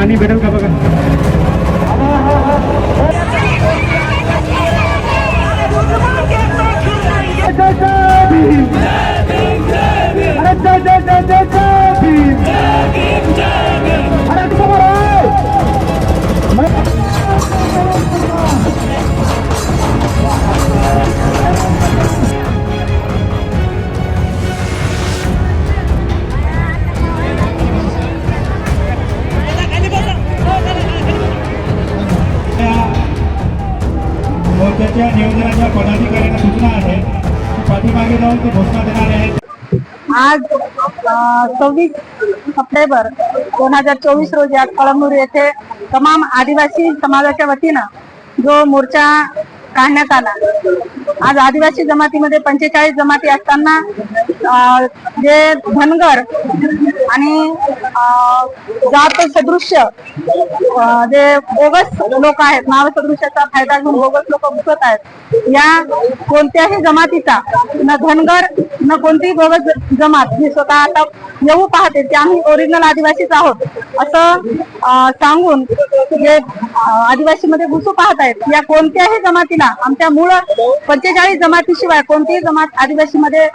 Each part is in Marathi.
पाणी भेटेल का बघा? मोर्चाच्या नियोजनाच्या पदाधिकाऱ्यांना सूचना आहे. पाठीमागे जाऊन ते घोषणा देणार आहेत. आज सव्वीस सप्टेंबर दोन हजार चोवीस रोजी आज कळमनुरी येथे तमाम आदिवासी समाजाच्या वतीनं जो मोर्चा काढण्यात आला. आज आदिवासी जमातीमध्ये पंचेचाळीस जमाती असताना अं, जे धनगर आणि अं, जात सदृश्य जे बोगस लोक आहेत नाव सदृश्याचा फायदा घेऊन बोगस लोक घुसत आहेत या कोणत्याही जमातीचा न धनगर न कोणतीही बोगस जमात ही स्वतः आता येऊ पाहते ते आम्ही ओरिजिनल आदिवासीच आहोत असं सांगून जे आदिवासीमध्ये घुसू पाहत आहेत या कोणत्याही जमातीला आमच्या मूळ पंचेचाळीस जमातीशिवाय कोणतीही जमात आदिवासीमध्ये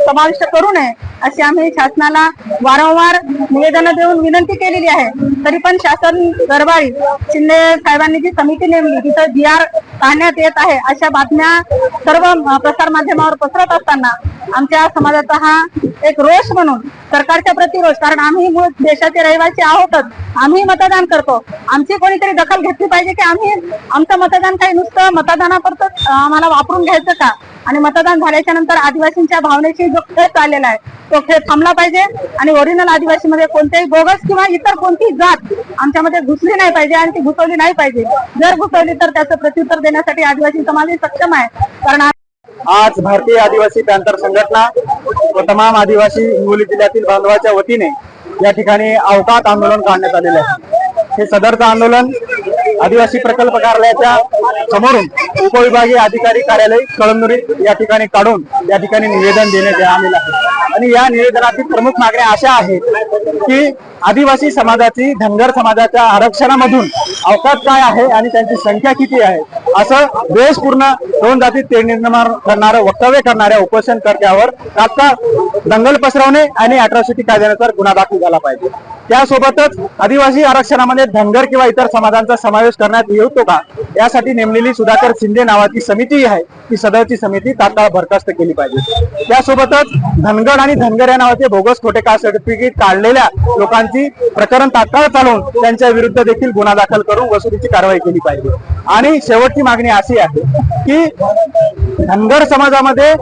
समाविष्ट करू नये अशी आम्ही शासनाला वारंवार निवेदन देऊन विनंती केलेली आहे. तरी पण शासन दरबारी शिंदे साहेबांनी जी समिती नेमली तिथं जी आर काढण्यात येत आहे अशा बातम्या सर्व प्रसार माध्यमावर पसरत असताना आमच्या समाजाचा हा एक रोष म्हणून सरकारच्या प्रति रोष. कारण आम्ही मूळ देशाचे रहिवासी आहोतच. आम्ही मतदान करतो. आमची कोणीतरी दखल घेतली पाहिजे की आम्ही आमचं मतदान काही नुसतं मतदानापुरतं आम्हाला वापरून घ्यायचं का? आणि मतदान झाल्याच्यानंतर आदिवासींच्या भावनेशी जो खेळ चाललेला आहे तो खेळ थांबला पाहिजे. आणि ओरिजिनल आदिवासीमध्ये कोणत्याही बोगस किंवा इतर कोणतीही जात आमच्यामध्ये घुसली नाही पाहिजे आणि ती घुसवली नाही पाहिजे. जर घुसवली तर त्याचं प्रत्युत्तर देण्यासाठी आदिवासी समाज सक्षम आहे. कारण आज भारतीय आदिवासी पॅंथर संघटना व तमाम आदिवासी हिंगोली जिल्ह्यातील बांधवाच्या वतीने या ठिकाणी अवकात आंदोलन काढण्यात आलेले आहे. हे सदरचं आंदोलन आदिवासी प्रकल्प कार्यालयाच्या समोरून उपविभागीय अधिकारी कार्यालय कळमनुरी या ठिकाणी काढून या ठिकाणी निवेदन देण्यात आलेलं आहे. आणि या निवेदनातील प्रमुख मागण्या अशा आहेत की आदिवासी समाजाची धनगर समाजाच्या आरक्षणामधून अवकात काय आहे आणि त्यांची संख्या किती आहे? असं द्वेषपूर्ण दोन जाती ते निर्माण करणारं वक्तव्य करणाऱ्या उपोषणकर्त्यावर तात्काळ दंगल पसरवणे आणि अठराशे कायद्यानुसार गुन्हा दाखल झाला पाहिजे. त्यासोबतच आदिवासी आरक्षणामध्ये धनगर किंवा इतर समाजांचा समावेश करण्यात येतो का? यासाठी नेमलेली सुधाकर शिंदे नावाची समिती आहे. ती सदरची समिती तात्काळ बरखास्त केली पाहिजे. त्यासोबतच धनगड आणि धनगर या नावाचे बोगस खोटे का सर्टिफिकेट काढलेल्या लोकांची प्रकरण तात्काळ चालवून त्यांच्या विरुद्ध देखील गुन्हा दाखल करून वसुलीची कारवाई केली पाहिजे. आणि शेवटची मागणी अशी आहे की धनगर समाजामध्ये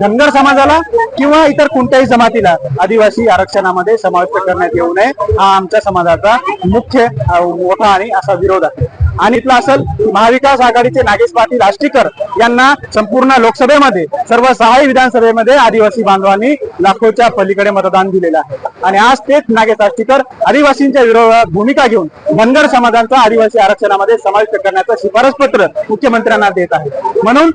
धनगर समाजाला किंवा इतर कोणत्याही जमातीला आदिवासी आरक्षणामध्ये समाविष्ट करण्यात येऊ नये. हा आमच्या समाजाचा मुख्य मोठा आणि असा विरोध आहे. आणि इथला असेल महाविकास आघाडीचे नागेश पाटील आष्टीकर यांना संपूर्ण लोकसभेमध्ये सर्व सहाही विधानसभेमध्ये आदिवासी बांधवांनी लाखोच्या पलीकडे मतदान दिलेलं आहे. आणि आज तेच नागेश आष्टीकर आदिवासींच्या विरोधात भूमिका घेऊन धनगर समाजांचा आदिवासी आरक्षणामध्ये समाविष्ट करण्याचं शिफारस पत्र मुख्यमंत्र्यांना देत आहे म्हणून